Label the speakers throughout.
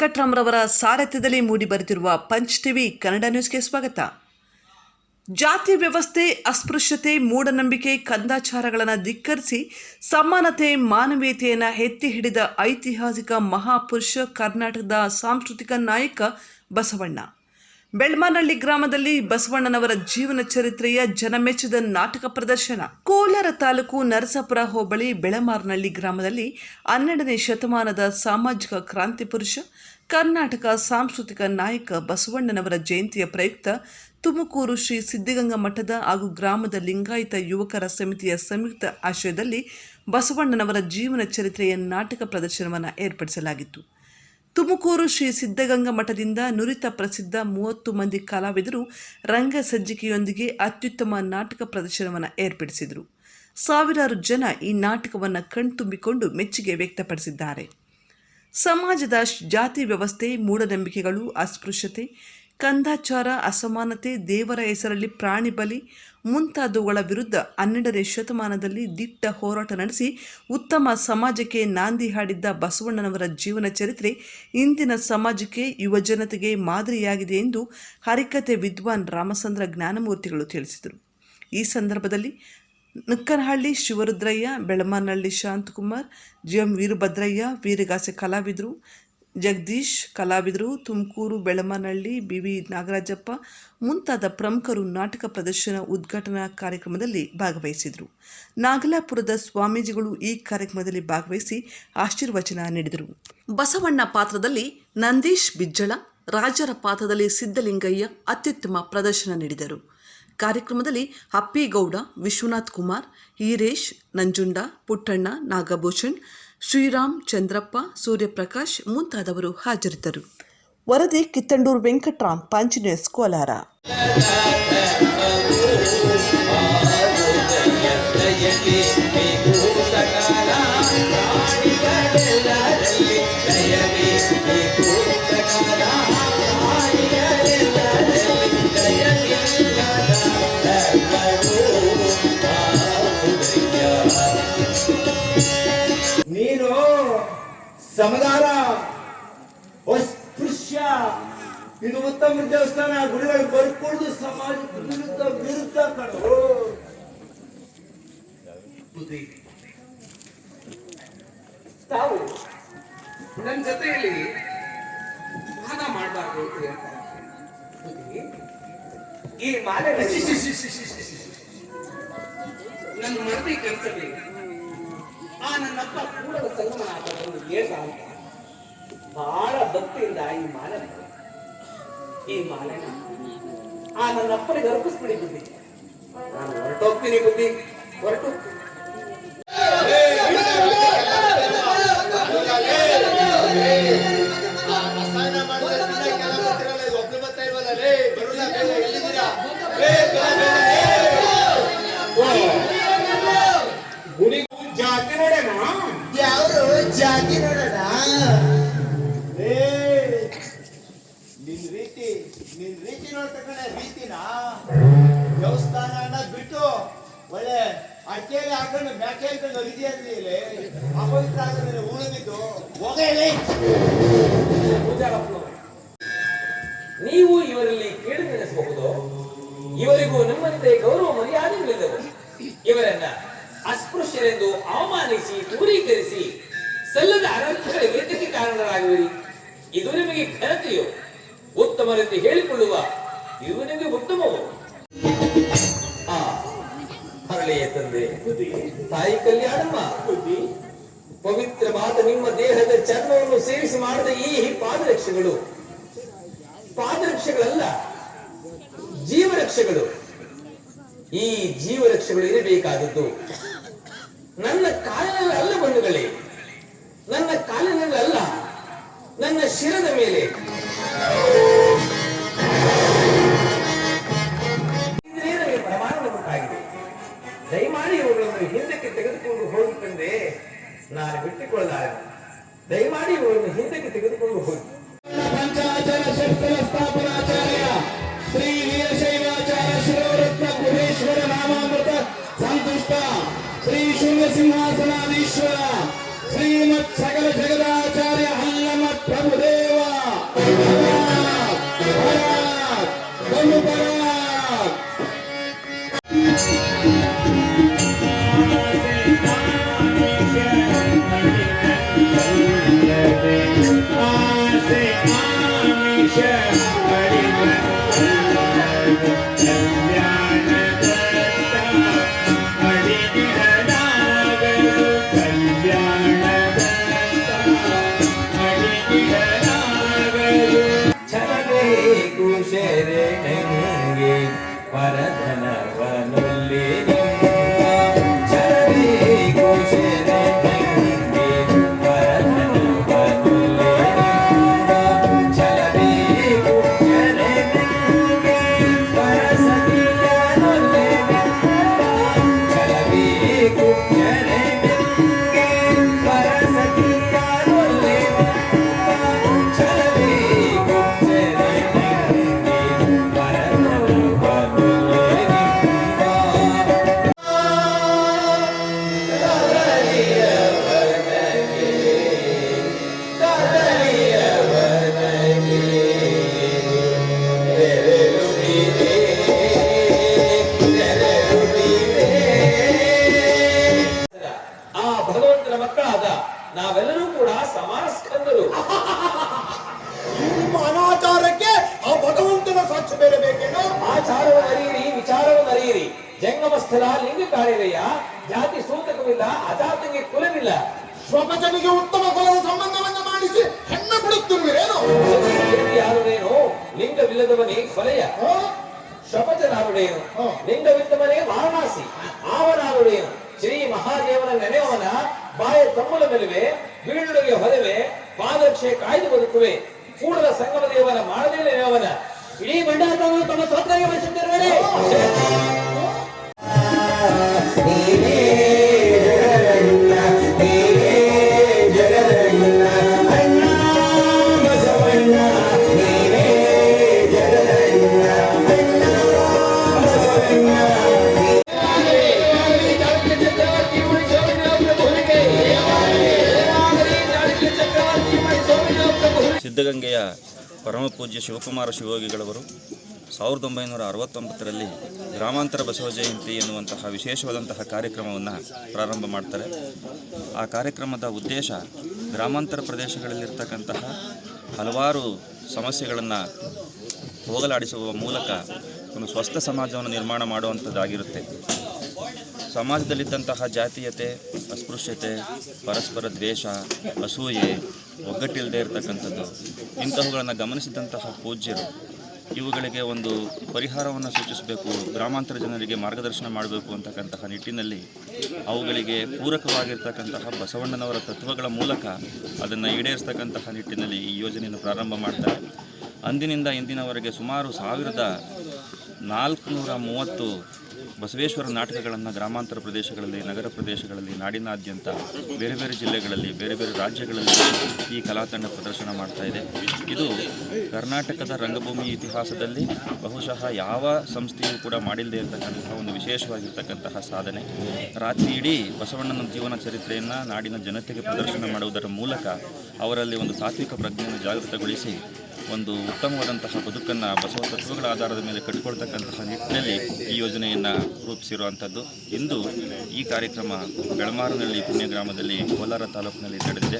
Speaker 1: ವೆಂಕಟ್ರಾಮ್ರವರ ಸಾರಥ್ಯದಲ್ಲಿ ಮೂಡಿಬರುತ್ತಿರುವ punch TV Kannada ನ್ಯೂಸ್ಗೆ ಸ್ವಾಗತ. ಜಾತಿ ವ್ಯವಸ್ಥೆ, ಅಸ್ಪೃಶ್ಯತೆ, ಮೂಢನಂಬಿಕೆ, ಕಂದಾಚಾರಗಳನ್ನು ಧಿಕ್ಕರಿಸಿ ಸಮಾನತೆ, ಮಾನವೀಯತೆಯನ್ನು ಎತ್ತಿ ಹಿಡಿದ ಐತಿಹಾಸಿಕ ಮಹಾಪುರುಷ ಕರ್ನಾಟಕದ ಸಾಂಸ್ಕೃತಿಕ ನಾಯಕ ಬಸವಣ್ಣ. ಬೆಳ್ಮಾನಹಳ್ಳಿ ಗ್ರಾಮದಲ್ಲಿ ಬಸವಣ್ಣನವರ ಜೀವನ ಚರಿತ್ರೆಯ ಜನಮೆಚ್ಚಿದ ನಾಟಕ ಪ್ರದರ್ಶನ. ಕೋಲಾರ ತಾಲೂಕು ನರಸಾಪುರ ಹೋಬಳಿ ಬೆಳಮಾರ್ನಹಳ್ಳಿ ಗ್ರಾಮದಲ್ಲಿ ಹನ್ನೆರಡನೇ ಶತಮಾನದ ಸಾಮಾಜಿಕ ಕ್ರಾಂತಿ ಪುರುಷ, ಕರ್ನಾಟಕ ಸಾಂಸ್ಕೃತಿಕ ನಾಯಕ ಬಸವಣ್ಣನವರ ಜಯಂತಿಯ ಪ್ರಯುಕ್ತ ತುಮಕೂರು ಶ್ರೀ ಸಿದ್ಧಗಂಗಾ ಮಠದ ಹಾಗೂ ಗ್ರಾಮದ ಲಿಂಗಾಯತ ಯುವಕರ ಸಮಿತಿಯ ಸಂಯುಕ್ತ ಆಶ್ರಯದಲ್ಲಿ ಬಸವಣ್ಣನವರ ಜೀವನ ಚರಿತ್ರೆಯ ನಾಟಕ ಪ್ರದರ್ಶನವನ್ನು ಏರ್ಪಡಿಸಲಾಗಿತ್ತು. ತುಮಕೂರು ಶ್ರೀ ಸಿದ್ಧಗಂಗಾ ಮಠದಿಂದ ನುರಿತ ಪ್ರಸಿದ್ಧ ಮೂವತ್ತು ಮಂದಿ ಕಲಾವಿದರು ರಂಗ ಸಜ್ಜಿಕೆಯೊಂದಿಗೆ ಅತ್ಯುತ್ತಮ ನಾಟಕ ಪ್ರದರ್ಶನವನ್ನು ಏರ್ಪಡಿಸಿದರು. ಸಾವಿರಾರು ಜನ ಈ ನಾಟಕವನ್ನು ಕಣ್ತುಂಬಿಕೊಂಡು ಮೆಚ್ಚುಗೆ ವ್ಯಕ್ತಪಡಿಸಿದ್ದಾರೆ. ಸಮಾಜದ ಜಾತಿ ವ್ಯವಸ್ಥೆ, ಮೂಢನಂಬಿಕೆಗಳು, ಅಸ್ಪೃಶ್ಯತೆ ಕಂದಾಚಾರ, ಅಸಮಾನತೆ, ದೇವರ ಹೆಸರಲ್ಲಿ ಪ್ರಾಣಿ ಬಲಿ ಮುಂತಾದವುಗಳ ವಿರುದ್ಧ ಹನ್ನೆರಡನೇ ಶತಮಾನದಲ್ಲಿ ದಿಟ್ಟ ಹೋರಾಟ ನಡೆಸಿ ಉತ್ತಮ ಸಮಾಜಕ್ಕೆ ನಾಂದಿ ಹಾಡಿದ್ದ ಬಸವಣ್ಣನವರ ಜೀವನ ಚರಿತ್ರೆ ಇಂದಿನ ಸಮಾಜಕ್ಕೆ ಯುವಜನತೆಗೆ ಮಾದರಿಯಾಗಿದೆ ಎಂದು ಹರಿಕತೆ ವಿದ್ವಾನ್ ರಾಮಚಂದ್ರ ಜ್ಞಾನಮೂರ್ತಿಗಳು ತಿಳಿಸಿದರು. ಈ ಸಂದರ್ಭದಲ್ಲಿ ನುಕ್ಕನಹಳ್ಳಿ ಶಿವರುದ್ರಯ್ಯ, ಬೆಳಮನಹಳ್ಳಿ ಶಾಂತಕುಮಾರ್, ಜಿ ಎಂ ವೀರಭದ್ರಯ್ಯ, ವೀರಗಾಸೆ ಕಲಾವಿದರು ಜಗದೀಶ್, ಕಲಾವಿದರು, ತುಮಕೂರು, ಬೆಳಮನಹಳ್ಳಿ ಬಿ ವಿ ನಾಗರಾಜಪ್ಪ ಮುಂತಾದ ಪ್ರಮುಖರು ನಾಟಕ ಪ್ರದರ್ಶನ ಉದ್ಘಾಟನಾ ಕಾರ್ಯಕ್ರಮದಲ್ಲಿ ಭಾಗವಹಿಸಿದರು. ನಾಗಲಾಪುರದ ಸ್ವಾಮೀಜಿಗಳು ಈ ಕಾರ್ಯಕ್ರಮದಲ್ಲಿ ಭಾಗವಹಿಸಿ ಆಶೀರ್ವಚನ ನೀಡಿದರು. ಬಸವಣ್ಣ ಪಾತ್ರದಲ್ಲಿ ನಂದೀಶ್ ಬಿಜ್ಜಳ, ರಾಜರ ಪಾತ್ರದಲ್ಲಿ ಸಿದ್ದಲಿಂಗಯ್ಯ ಅತ್ಯುತ್ತಮ ಪ್ರದರ್ಶನ ನೀಡಿದರು. ಕಾರ್ಯಕ್ರಮದಲ್ಲಿ ಅಪ್ಪಿಗೌಡ ವಿಶ್ವನಾಥ್ ಕುಮಾರ್, ಹೀರೇಶ್, ನಂಜುಂಡ, ಪುಟ್ಟಣ್ಣ, ನಾಗಭೂಷಣ್ ಶ್ರೀರಾಮ್ ಚಂದ್ರಪ್ಪ ಸೂರ್ಯಪ್ರಕಾಶ್ ಮುಂತಾದವರು ಹಾಜರಿದ್ದರು. ವರದಿ ಕಿತ್ತಂಡೂರು ವೆಂಕಟ್ರಾಮ್ ಪಾಂಚಿನೇಸ್ ಕೋಲಾರ.
Speaker 2: ಸಮಗಾರ. ಅಸ್ಪೃಶ್ಯ ಇದು ಉತ್ತಮ ದೇವಸ್ಥಾನ. ಗುಡಿಗಳು ಬರ್ಕೊಂಡು ಸಮಾಜದ ವಿರುದ್ಧ ವಿರುದ್ಧ ಕಣೋ.
Speaker 3: ತಾವು ನನ್ನ ಜೊತೆಯಲ್ಲಿ ವಾದ ಮಾಡಬಾರ್ದು ಅಂತ ಹೇಳ್ತಾರೆ ಈ ಮಾಲೆ ನನ್ನ ಮನದಿ ಕೆಲಸದಲ್ಲಿ ಆ ನನ್ನಪ್ಪ ಕೂಡಲ ಸಂಗಮನಾಥನನ್ನು ಏಸ ಅಂತ ಬಹಳ ಭಕ್ತಿಯಿಂದ ಈ ಮಾಲೆ ಈ ಮಾಲೆನ ಆ ನನ್ನ ಅಪ್ಪನಿಗೆ ಅರ್ಪಿಸ್ಬಿಡಿ ಬುದ್ಧಿ ನಾನು ಹೊರಟೋಗ್ತೀನಿ ಬುದ್ಧಿ ಹೊರಟು ಗುಡಿ ಜಾತಿ ನೋಡೋಣ
Speaker 2: ಯಾರು ಜಾತಿ ನೋಡೋಣ. ಏ, ನಿನ್ ರೀತಿ ನಿನ್ ರೀತಿ ನೋಡ್ತಕ್ಕಂಥ ರೀತಿನ? ದೇವಸ್ಥಾನ ಬಿಟ್ಟು ಒಳ್ಳೆ ಅಡಿಕೆಯಲ್ಲಿ ಹಾಕೊಂಡು ಮ್ಯಾಕೆ ಹಾಕೊಂಡು ಒಗಿದೆಯಲ್ಲಿ ಅಪವಿತ್ರ ಆಗೋದ್ರೆ ಉಳಿದಿದ್ದು ಹೋಗಲಿ
Speaker 3: ನೀವು ಇವರಲ್ಲಿ ಕೇಳಿ ನೆನೆಸಬಹುದು ಇವರಿಗೂ ನಮ್ಮಂತೆ ಗೌರವ ಮರ್ಯಾದೆಗಳಿದ್ದವು. ಇವರನ್ನ ಅಸ್ಪೃಶ್ಯರೆಂದು ಅವಮಾನಿಸಿ, ದೂರೀಕರಿಸಿ, ಸಲ್ಲದ ಅನರ್ಥಗಳ ಏತಕ್ಕೆ ಕಾರಣರಾಗುವಿರಿ? ಇದು ನಿಮಗೆ ಘನತೆಯು? ಉತ್ತಮರೆಂದು ಹೇಳಿಕೊಳ್ಳುವ ಇದು ನಿಮಗೆ ಉತ್ತಮವು? ಹರಳೆಯ ತಂದೆ ತಾಯಿ ಕಲ್ಯಾಣಮ್ಮ ಪವಿತ್ರವಾದ ನಿಮ್ಮ ದೇಹದ ಚರ್ಮವನ್ನು ಸೇರಿಸಿ ಮಾಡಿದ ಈ ಪಾದರಕ್ಷೆಗಳು. ಪಾದರಕ್ಷೆಗಳಲ್ಲ, ಜೀವರಕ್ಷೆಗಳು. ಈ ಜೀವರಕ್ಷೆಗಳು ಇರಬೇಕಾದದ್ದು. ನನ್ನ ಕಾಲಿನಲ್ಲಿ ಅಲ್ಲ ಬಂಧುಗಳೇ ನನ್ನ ಕಾಲಿನಲ್ಲಿ ಅಲ್ಲ ನನ್ನ ಶಿರದ ಮೇಲೆ.
Speaker 2: ಸಿಂಹಾಸನಾಧೀಶ್ವರ
Speaker 4: ಛಲಬೇಕು ಶರಣಂಗೆ ಪರಧನವನುಲ್ಲಿ ಛಲಬೇಕು ಶರಣಂಗೆ ಪರಧನವನುಲ್ಲಿ ಛಲಬೇಕು
Speaker 3: ಸ್ಥಳ ಲಿಂಗ ಕಾರ್ಯವಯ್ಯ ಜಾತಿ ಸೂತಕವಿಲ್ಲ ಅಜಾತಿಗೆ ಕುಲವಿಲ್ಲ.
Speaker 2: ಸ್ವಪಚನಿಗೆ ಉತ್ತಮ ಕುಲದ ಸಂಬಂಧವನ್ನು ಮಾಡಿಸಿ ಹೆಣ್ಣು ಬಿಡುತ್ತಿರುವೇನು
Speaker 3: ಯಾರುಡೇನು ಲಿಂಗವಿಲ್ಲದವನೇ ಕೊಲೆಯ
Speaker 2: ಶ್ವಪಜನಾರುಡೇನು.
Speaker 3: ಲಿಂಗವಿದ್ದವನೇ ವಾರಣಾಸಿ. ಆವನಾರುಡೇನು ಶ್ರೀ ಮಹಾದೇವನ ನೆನೆಯವನ ಬಾಯ ತಮ್ಮಲ ಮೇಲುವೆ ಬೀಳುಗೆ ಹೊರವೆ ಪಾದಕ್ಷೆ ಕಾಯ್ದು ಬದುಕುವೆ. ಕೂಡಲ ಸಂಗಮ ದೇವನ ಮಾಡದೇ ನೆನೆಯವನ. ಇಡೀ ಭಂಡಾರವನ್ನು ತಮ್ಮ ಸ್ವತ್ರಾಗಿ ಬಳಸುತ್ತಿರುವರೆ
Speaker 5: ಸಿದ್ಧಗಂಗೆಯ ಪರಮ ಪೂಜ್ಯ ಶಿವಕುಮಾರ ಶಿವಯೋಗಿಗಳವರು ಸಾವಿರದ ಒಂಬೈನೂರ ಅರವತ್ತೊಂಬತ್ತರಲ್ಲಿ ಗ್ರಾಮಾಂತರ ಬಸವ ಜಯಂತಿ ಎನ್ನುವಂತಹ ವಿಶೇಷವಾದಂತಹ ಕಾರ್ಯಕ್ರಮವನ್ನು ಪ್ರಾರಂಭ ಮಾಡ್ತಾರೆ. ಆ ಕಾರ್ಯಕ್ರಮದ ಉದ್ದೇಶ ಗ್ರಾಮಾಂತರ ಪ್ರದೇಶಗಳಲ್ಲಿರ್ತಕ್ಕಂತಹ ಹಲವಾರು ಸಮಸ್ಯೆಗಳನ್ನು ಹೋಗಲಾಡಿಸುವ ಮೂಲಕ ಒಂದು ಸ್ವಸ್ಥ ಸಮಾಜವನ್ನು ನಿರ್ಮಾಣ ಮಾಡುವಂಥದ್ದಾಗಿರುತ್ತೆ. ಸಮಾಜದಲ್ಲಿದ್ದಂತಹ ಜಾತೀಯತೆ, ಅಸ್ಪೃಶ್ಯತೆ, ಪರಸ್ಪರ ದ್ವೇಷ, ಅಸೂಯೆ ಒಗ್ಗಟ್ಟಿಲ್ಲದೆ ಇರತಕ್ಕಂಥದ್ದು ಇಂತಹವುಗಳನ್ನು ಗಮನಿಸಿದಂತಹ ಪೂಜ್ಯರು ಇವುಗಳಿಗೆ ಒಂದು ಪರಿಹಾರವನ್ನು ಸೂಚಿಸಬೇಕು, ಗ್ರಾಮಾಂತರ ಜನರಿಗೆ ಮಾರ್ಗದರ್ಶನ ಮಾಡಬೇಕು ಅಂತಕ್ಕಂತಹ ನಿಟ್ಟಿನಲ್ಲಿ ಅವುಗಳಿಗೆ ಪೂರಕವಾಗಿರ್ತಕ್ಕಂತಹ ಬಸವಣ್ಣನವರ ತತ್ವಗಳ ಮೂಲಕ ಅದನ್ನು ಈಡೇರಿಸ್ತಕ್ಕಂತಹ ನಿಟ್ಟಿನಲ್ಲಿ ಈ ಯೋಜನೆಯನ್ನು ಪ್ರಾರಂಭ ಮಾಡ್ತಾರೆ. ಅಂದಿನಿಂದ ಇಂದಿನವರೆಗೆ ಸುಮಾರು ಸಾವಿರದ ನಾಲ್ಕುನೂರ ಮೂವತ್ತು ಬಸವೇಶ್ವರ ನಾಟಕಗಳನ್ನು ಗ್ರಾಮಾಂತರ ಪ್ರದೇಶಗಳಲ್ಲಿ, ನಗರ ಪ್ರದೇಶಗಳಲ್ಲಿ, ನಾಡಿನಾದ್ಯಂತ ಬೇರೆ ಬೇರೆ ಜಿಲ್ಲೆಗಳಲ್ಲಿ, ಬೇರೆ ಬೇರೆ ರಾಜ್ಯಗಳಲ್ಲಿ ಈ ಕಲಾತಂಡ ಪ್ರದರ್ಶನ ಮಾಡ್ತಾ ಇದೆ. ಇದು ಕರ್ನಾಟಕದ ರಂಗಭೂಮಿ ಇತಿಹಾಸದಲ್ಲಿ ಬಹುಶಃ ಯಾವ ಸಂಸ್ಥೆಯೂ ಕೂಡ ಮಾಡಿಲ್ಲದೆ ಇರತಕ್ಕಂತಹ ಒಂದು ವಿಶೇಷವಾಗಿರ್ತಕ್ಕಂತಹ ಸಾಧನೆ. ರಾತ್ರಿ ಇಡೀ ಬಸವಣ್ಣನ ಜೀವನ ಚರಿತ್ರೆಯನ್ನು ನಾಡಿನ ಜನತೆಗೆ ಪ್ರದರ್ಶನ ಮಾಡುವುದರ ಮೂಲಕ ಅವರಲ್ಲಿ ಒಂದು ಸಾತ್ವಿಕ ಪ್ರಜ್ಞೆಯನ್ನು ಜಾಗೃತಗೊಳಿಸಿ ಒಂದು ಉತ್ತಮವಾದಂತಹ ಬದುಕನ್ನು ಬಸವ ತತ್ವಗಳ ಆಧಾರದ ಮೇಲೆ ಕಟ್ಟಿಕೊಳ್ತಕ್ಕಂತಹ ನಿಟ್ಟಿನಲ್ಲಿ ಈ ಯೋಜನೆಯನ್ನು ರೂಪಿಸಿರುವಂಥದ್ದು. ಇಂದು ಈ ಕಾರ್ಯಕ್ರಮ ಬೆಳಮಾರಿನಲ್ಲಿ ಪುಣ್ಯ ಗ್ರಾಮದಲ್ಲಿ ಕೋಲಾರ ತಾಲೂಕಿನಲ್ಲಿ ನಡೆದಿದೆ.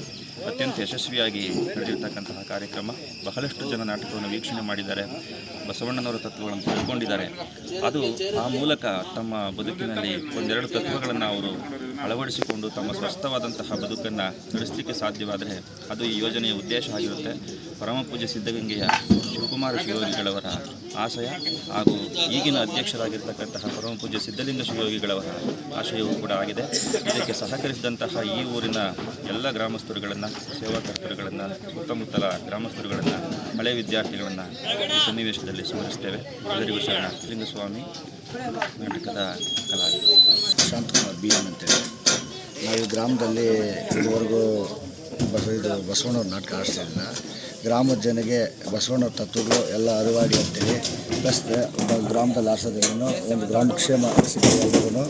Speaker 5: ಅತ್ಯಂತ ಯಶಸ್ವಿಯಾಗಿ ನಡೆದಿರ್ತಕ್ಕಂತಹ ಕಾರ್ಯಕ್ರಮ. ಬಹಳಷ್ಟು ಜನ ನಾಟಕವನ್ನು ವೀಕ್ಷಣೆ ಮಾಡಿದ್ದಾರೆ. ಬಸವಣ್ಣನವರ ತತ್ವಗಳನ್ನು ತಿಳ್ಕೊಂಡಿದ್ದಾರೆ. ಅದು ಆ ಮೂಲಕ ತಮ್ಮ ಬದುಕಿನಲ್ಲಿ ಒಂದೆರಡು ತತ್ವಗಳನ್ನು ಅವರು ಅಳವಡಿಸಿಕೊಂಡು ತಮ್ಮ ಸ್ವಸ್ಥವಾದಂತಹ ಬದುಕನ್ನು ನಡೆಸಲಿಕ್ಕೆ ಸಾಧ್ಯವಾದರೆ ಅದು ಈ ಯೋಜನೆಯ ಉದ್ದೇಶ ಆಗಿರುತ್ತೆ. ಪರಮಪೂಜೆ ಸಿದ್ಧಗಂಗೆಯ ಶಿವಕುಮಾರ ಶಿವಯೋಗಿಗಳವರ ಆಶಯ ಹಾಗೂ ಈಗಿನ ಅಧ್ಯಕ್ಷರಾಗಿರ್ತಕ್ಕಂತಹ ಪರಮಪೂಜೆ ಸಿದ್ಧಲಿಂಗ ಶಿವಯೋಗಿಗಳವರ ಆಶಯವೂ ಕೂಡ ಆಗಿದೆ. ಇದಕ್ಕೆ ಸಹಕರಿಸಿದಂತಹ ಈ ಊರಿನ ಎಲ್ಲ ಗ್ರಾಮಸ್ಥರುಗಳನ್ನು, ಸೇವಾಕರ್ತರುಗಳನ್ನು, ಸುತ್ತಮುತ್ತಲ ಗ್ರಾಮಸ್ಥರುಗಳನ್ನು, ಹಳೆ ವಿದ್ಯಾರ್ಥಿಗಳನ್ನು ಈ ಸನ್ನಿವೇಶದಲ್ಲಿ ಸ್ಮರಿಸ್ತೇವೆ. ಎಲ್ಲರಿಗೂ ಶರಣ. ಲಿಂಗಸ್ವಾಮಿ, ನಾಟಕದ ಕಲಾವಿದ.
Speaker 6: ಶಾಂತಕುಮಾರ್ ಬಿ ಎಂ ಅಂತೇಳಿ ನಾವು ಈ ಗ್ರಾಮದಲ್ಲಿ ಇದುವರೆಗೂ ಬಸ, ಇದು ಬಸವಣ್ಣವ್ರ ನಾಟಕ ಆಡಿಸ್ತಿದ್ದಿಲ್ಲ ಗ್ರಾಮದ ಜನಗೆ ಬಸವಣ್ಣವ್ರ ತತ್ವಗಳು ಎಲ್ಲ ಅರಿವಾಡಿ ಅಂತೇಳಿ ಪ್ಲಸ್ ಗ್ರಾಮದಲ್ಲಿ ಆಡಿಸೋದ್ರಿಂದ ಒಂದು ಗ್ರಾಮ ಕ್ಷೇಮ ಎಲ್ರಿಗೂ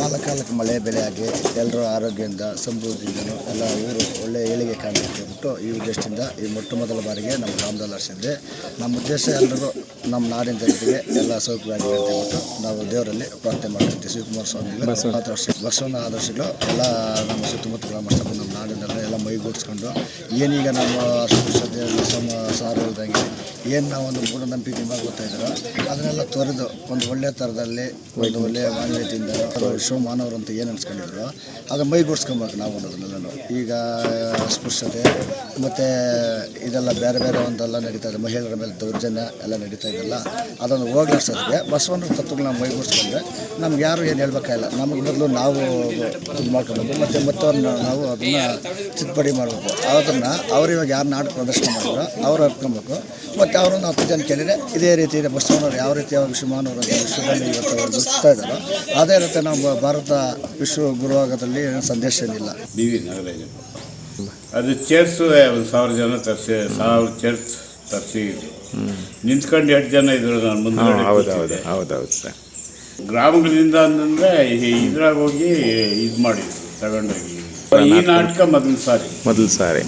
Speaker 6: ಕಾಲ ಕಾಲಕ್ಕೆ ಮಳೆ ಬೆಳೆಯಾಗಿ ಆಗಿ ಎಲ್ಲರೂ ಆರೋಗ್ಯದಿಂದ ಸಮೃದ್ಧಿಯಿಂದನೂ ಎಲ್ಲ ಊರು ಒಳ್ಳೆಯ ಏಳಿಗೆ ಕಾಣಬೇಕು ಅಂತ ಹೇಳ್ಬಿಟ್ಟು ಈ ಉದ್ದೇಶದಿಂದ ಈ ಮೊಟ್ಟ ಮೊದಲ ಬಾರಿಗೆ ನಮ್ಮ ಗ್ರಾಮದಲ್ಲಿ ಹರಿಸಿದ್ದೆ ನಮ್ಮ ಉದ್ದೇಶ ಎಲ್ಲರಿಗೂ ನಮ್ಮ ನಾಡಿನ ಜನತೆಗೆ ಎಲ್ಲ ಸೌಕರ್ಯವಾಗಿದೆ ಅಂತ ಹೇಳ್ಬಿಟ್ಟು ನಾವು ದೇವರಲ್ಲಿ ಪ್ರಾರ್ಥನೆ ಮಾಡ್ತೀವಿ. ಶಿವಕುಮಾರ ಸ್ವಾಮಿ ಆದರ್ಶ ಬಸವನ ಆದರ್ಶಗಳು ಎಲ್ಲ ನಮ್ಮ ಸುತ್ತಮುತ್ತ ಗ್ರಾಮಸ್ಥರು ನಮ್ಮ ನಾಡಿನೆಲ್ಲ ಎಲ್ಲ ಮೈಗೂಡಿಸ್ಕೊಂಡು ಏನೀಗ ನಮ್ಮ ಅಸ್ಪೃಶ್ಯತೆ ಸಾರು ಇಲ್ದಂಗೆ ಏನು ನಾವು ಒಂದು ಮೂಢನಂಬಿಕೆ ಗೊತ್ತಾಯಿದ್ರು ಅದನ್ನೆಲ್ಲ ತೊರೆದು ಒಂದು ಒಳ್ಳೆಯ ಥರದಲ್ಲಿ ಒಂದು ಒಳ್ಳೆಯ ಮಾನವೀಯತೆಯಿಂದ ವಿಶ್ವ ಮಾನವರು ಅಂತ ಏನು ಅನ್ಸ್ಕೊಂಡಿದ್ರು ಆಗ ಮೈಗೂಡಿಸ್ಕೊಬೇಕು ನಾವು ಅನ್ನೋದನ್ನೆಲ್ಲನೂ ಈಗ ಅಸ್ಪೃಶ್ಯತೆ ಮತ್ತು ಇದೆಲ್ಲ ಬೇರೆ ಬೇರೆ ಒಂದೆಲ್ಲ ನಡೀತಾ ಇದೆ. ಮಹಿಳೆಯರ ಮೇಲೆ ದೌರ್ಜನ್ಯ ಎಲ್ಲ ನಡೀತಾ ಇದೆಲ್ಲ, ಅದನ್ನು ಹೋಗ್ಲಾಡ್ಸೋದಕ್ಕೆ ಬಸವನ ತತ್ವಗಳನ್ನ ನಾವು ಮೈಗೂಡಿಸ್ಕೊಂಡ್ರೆ ನಮ್ಗೆ ಯಾರು ಏನು ಹೇಳ್ಬೇಕಾಗಿಲ್ಲ. ನಮಗೆ ಮೊದಲು ನಾವು ಇದು ಮಾಡ್ಕೊಬೇಕು, ಮತ್ತು ಮತ್ತವ್ರನ್ನ ನಾವು ಅದನ್ನು ತಿದ್ದುಪಡಿ ಮಾಡಬೇಕು. ಅದನ್ನು ಅವ್ರು ಇವಾಗ ಯಾರು ನಾಟಕ ಪ್ರದರ್ಶನ ಮಾಡಿದ್ರು ಅವ್ರು ಅರ್ಕೊಬೇಕು ಮತ್ತು ಅವರನ್ನು ಹತ್ತು ಜನ ಕೇಳಿದರೆ ಇದೇ ರೀತಿ ಇದೆ. ಬಸವನವ್ರು ಯಾವ ರೀತಿ ವಿಶ್ವಮಾನವರು ಅಂತ ವಿಶ್ವದಲ್ಲಿ ಇವತ್ತು ಅವ್ರು ಇದ್ದಾರೋ, ಅದೇ ರೀತಿ ನಾವು ಭಾರತ ವಿಶ್ವ ಗುರುವಾಗದಲ್ಲಿ ಸಂದೇಶ ಏನಿಲ್ಲ.
Speaker 7: ಡಿ ವಿ ನಾಗರಾಜ ಅದು ಚೇರ್ಸು ಒಂದು ಸಾವಿರ ಜನ ತರಿಸಿ ಸಾವಿರ ಚೇರ್ಸ್ ತರಿಸಿ. ನಿಂತ್ಕೊಂಡು ಎಷ್ಟು ಜನ ಇದ್ರು ನಾನು ಮುಂದೆ
Speaker 8: ಹೌದೌದು ಹೌದೌದು ಸರ್.
Speaker 7: ಗ್ರಾಮಗಳಿಂದ ಅಂದ್ರೆ ಇದ್ರಾಗ ಹೋಗಿ ಇದು ಮಾಡಿದ್ರು ತಗೊಂಡೋಗಿ. ಈ ನಾಟಕ ಮೊದಲು ಸಾರಿ.
Speaker 8: ಮೊದಲು ಸಾರಿ.